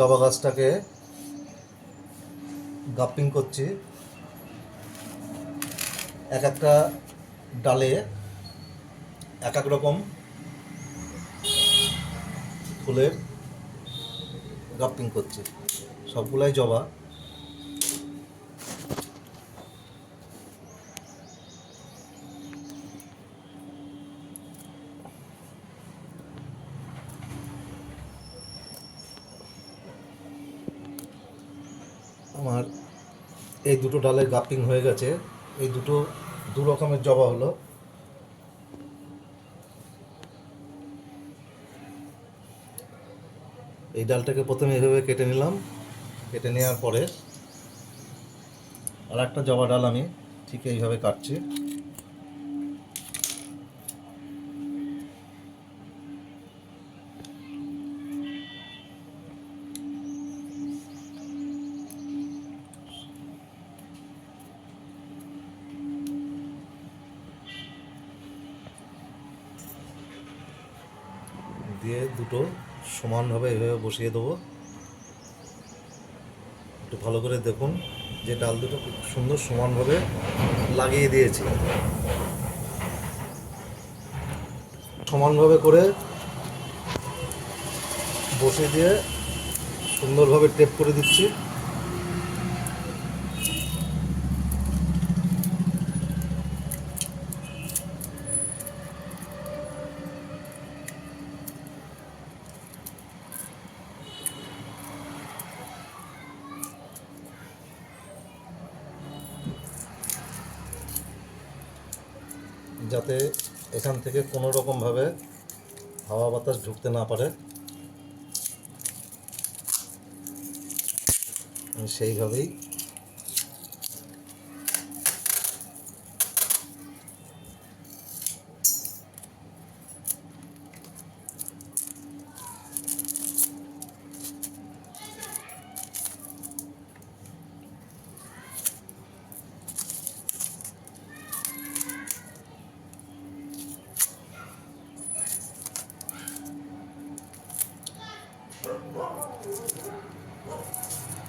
জবা গাছটাকে গাপিং করছি। এক একটা ডালে এক এক রকম ফুলের গাপিং করছি। সবগুলাই জবা। আমার এই দুটো ডালের গাপিং হয়ে গেছে। এই দুটো দু রকমের জবা হলো। এই ডালটাকে প্রথমে এভাবে কেটে নিলাম। কেটে নেওয়ার পরে আর একটা জবা ডাল আমি ঠিক এইভাবে কাটছি। দিয়ে দুটো সমানভাবে এভাবে বসিয়ে দেবো। একটু ভালো করে দেখুন যে ডাল দুটো খুব সুন্দর সমানভাবে লাগিয়ে দিয়েছি। সমানভাবে করে বসে দিয়ে সুন্দরভাবে টেপ করে দিচ্ছি। যাতে এখান থেকে কোনো রকমভাবে হাওয়া বাতাস ঢুকতে না পারে। সেইভাবেই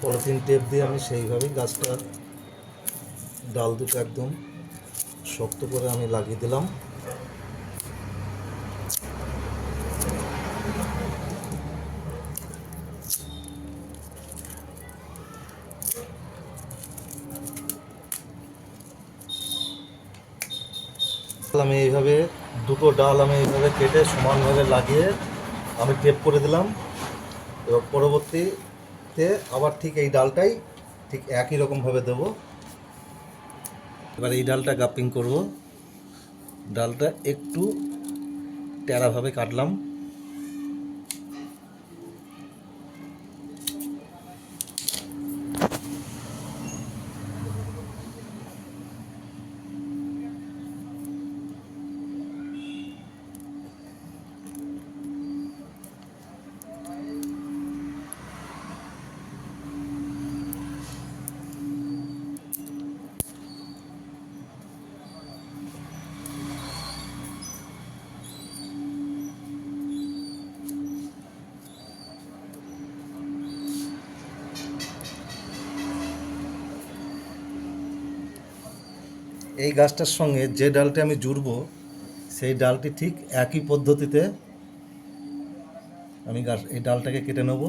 পলিথিন টেপ দিয়ে আমি সেইভাবেই গাছটা ডাল দুটো একদম শক্ত করে আমি লাগিয়ে দিলাম। আমি এইভাবে দুটো ডাল আমি এইভাবে কেটে সমানভাবে লাগিয়ে আমি টেপ করে দিলাম। এবার পরবর্তীতে আবার ঠিক এই ডালটাই ঠিক একই রকমভাবে দেবো। এবার এই ডালটা গাপিং করব। ডালটা একটু টেরাভাবে কাটলাম। এই গাছটার সঙ্গে যে ডালটি আমি জুড়ব, সেই ডালটি ঠিক একই পদ্ধতিতে আমি গাছ এই ডালটাকে কেটে নেব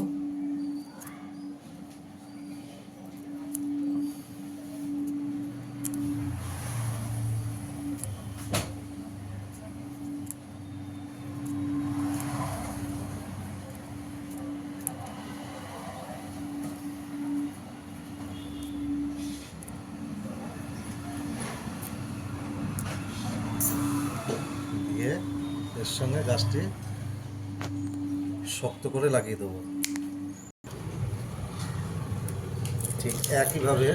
দিয়ে এর সঙ্গে গাছটি শক্ত করে লাগিয়ে দেবো। ঠিক একইভাবে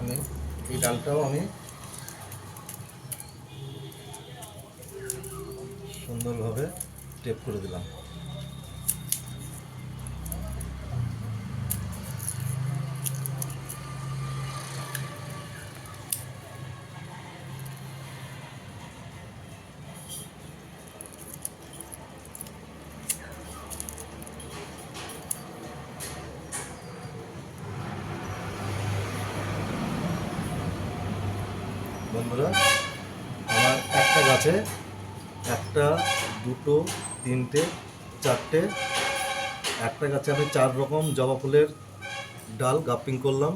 আমি এই ডালটাও আমি সুন্দরভাবে টেপ করে দিলাম। বন্ধুরা, আমার একটা গাছে একটা, দুটো, তিনটে, চারটে, একটা গাছে আমি চার রকম জবা ফুলের ডাল গাপ্পিং করলাম।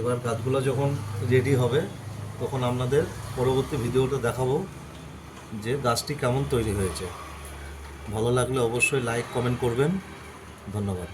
এবার গাছগুলো যখন রেডি হবে, তখন আপনাদের পরবর্তী ভিডিওটা দেখাবো যে গাছটি কেমন তৈরি হয়েছে। ভালো লাগলে অবশ্যই লাইক কমেন্ট করবেন। ধন্যবাদ।